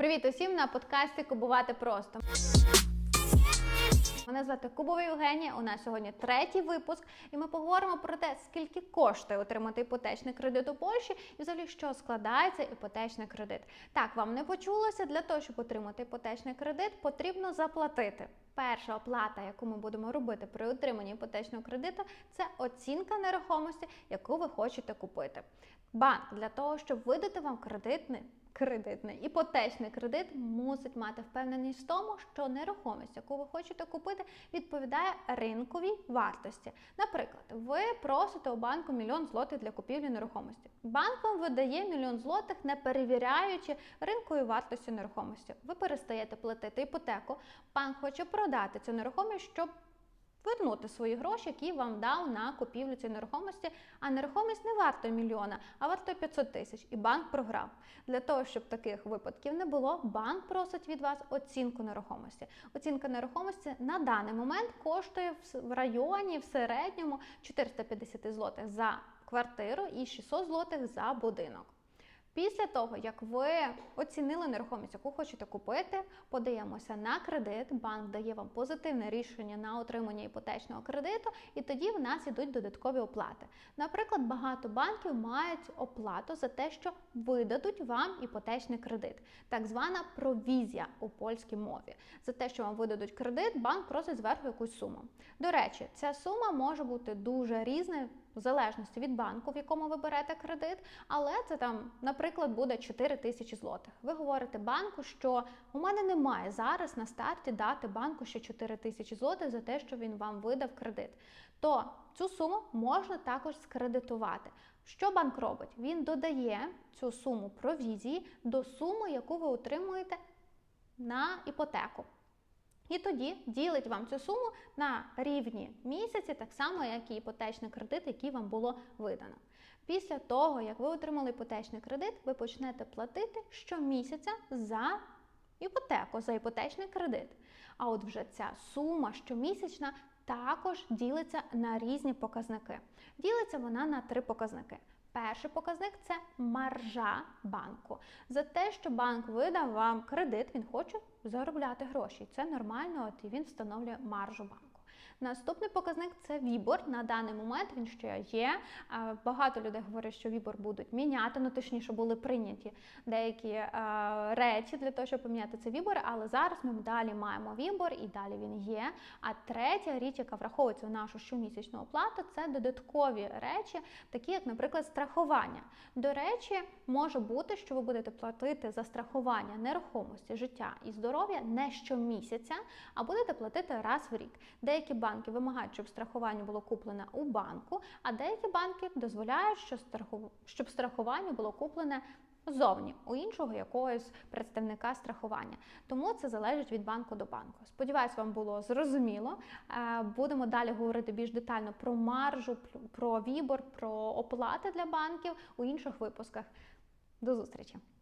Привіт усім на подкасті Кубувати просто. Мене звати Кубова Євгенія. У нас сьогодні третій випуск, і ми поговоримо про те, скільки коштує отримати іпотечний кредит у Польщі, і взагалі що складається іпотечний кредит. Так, вам не почулося для того, щоб отримати іпотечний кредит, потрібно заплатити. Перша оплата, яку ми будемо робити при отриманні іпотечного кредиту, це оцінка нерухомості, яку ви хочете купити. Банк для того, щоб видати вам кредитний кредитний іпотечний кредит мусить мати впевненість в тому, що нерухомість, яку ви хочете купити, відповідає ринковій вартості. Наприклад, ви просите у банку мільйон злотих для купівлі нерухомості. Банк вам видає мільйон злотих, не перевіряючи ринкової вартості нерухомості. Ви перестаєте платити іпотеку. Банк хоче продати цю нерухомість, щоб вернути свої гроші, які вам дав на купівлю цієї нерухомості. А нерухомість не варта мільйона, а варто 500 тисяч. І банк програв. Для того, щоб таких випадків не було, банк просить від вас оцінку нерухомості. Оцінка нерухомості на даний момент коштує в районі в середньому 450 злотих за квартиру і 600 злотих за будинок. Після того, як ви оцінили нерухомість, яку хочете купити, подаємося на кредит. Банк дає вам позитивне рішення на отримання іпотечного кредиту, і тоді в нас ідуть додаткові оплати. Наприклад, багато банків мають оплату за те, що видадуть вам іпотечний кредит, так звана провізія у польській мові. За те, що вам видадуть кредит, банк просить зверху якусь суму. До речі, ця сума може бути дуже різною. В залежності від банку, в якому ви берете кредит, але це там, наприклад, буде 4 тисячі злотих. Ви говорите банку, що у мене немає зараз на старті дати банку ще 4 тисячі злотих за те, що він вам видав кредит. То цю суму можна також скредитувати. Що банк робить? Він додає цю суму провізії до суми, яку ви отримуєте на іпотеку. І тоді ділить вам цю суму на рівні місяці, так само, як і іпотечний кредит, який вам було видано. Після того, як ви отримали іпотечний кредит, ви почнете платити щомісяця за іпотеку, за іпотечний кредит. А от вже ця сума щомісячна також ділиться на різні показники. Ділиться вона на три показники. Перший показник це маржа банку. За те, що банк видав вам кредит, він хоче заробляти гроші. Це нормально, от і він встановлює маржу банку. Наступний показник це вібор. На даний момент він ще є. Багато людей говорять, що вібор будуть міняти, ну точніше були прийняті деякі е, речі для того, щоб поміняти цей вібор, але зараз ми далі маємо вібор і далі він є. А третя річ, яка враховується в нашу щомісячну оплату, це додаткові речі, такі як, наприклад, страхування. До речі, може бути, що ви будете платити за страхування нерухомості, життя і здоров'я не щомісяця, а будете платити раз в рік. Деякі банки вимагають, щоб страхування було куплене у банку, а деякі банки дозволяють, що страху... щоб страхування було куплене зовні у іншого якогось представника страхування. Тому це залежить від банку до банку. Сподіваюсь, вам було зрозуміло. Е, Будемо далі говорити більш детально про маржу, про вібор, про оплати для банків у інших випусках. До зустрічі!